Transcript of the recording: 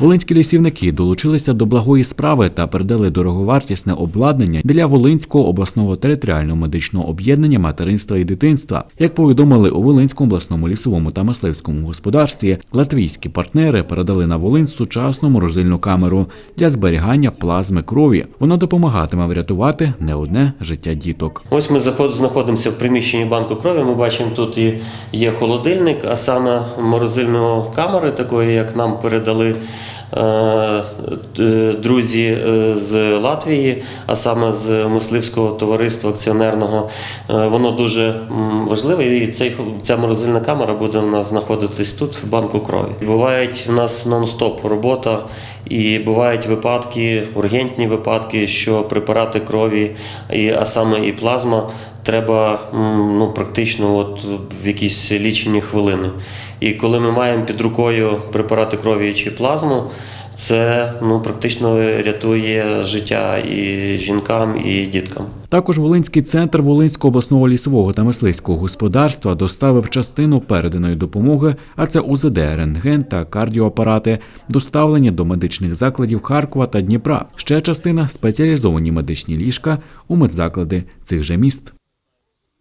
Волинські лісівники долучилися до благої справи та передали дороговартісне обладнання для Волинського обласного територіального медичного об'єднання материнства і дитинства. Як повідомили у Волинському обласному лісовому та мисливському господарстві, латвійські партнери передали на Волинь сучасну морозильну камеру для зберігання плазми крові. Вона допомагатиме врятувати не одне життя діток. Ось ми знаходимося в приміщенні банку крові. Ми бачимо, тут і є холодильник, а саме морозильної камери, такої, як нам передали. Е, Друзі е, з Латвії, а саме з мисливського товариства акціонерного, Е, воно дуже важливе. І цей, ця морозильна камера буде у нас знаходитись тут, в банку крові. Бувають в нас нон-стоп робота, і бувають випадки, ургентні випадки, що препарати крові, а саме і плазма, треба ну, практично от в якісь лічені хвилини. І коли ми маємо під рукою препарати крові чи плазму, це ну, практично рятує життя і жінкам, і діткам. Також Волинський центр Волинського обласного лісового та мисливського господарства доставив частину переданої допомоги, а це УЗД, рентген та кардіоапарати, доставлені до медичних закладів Харкова та Дніпра. Ще частина спеціалізовані медичні ліжка у медзаклади цих же міст.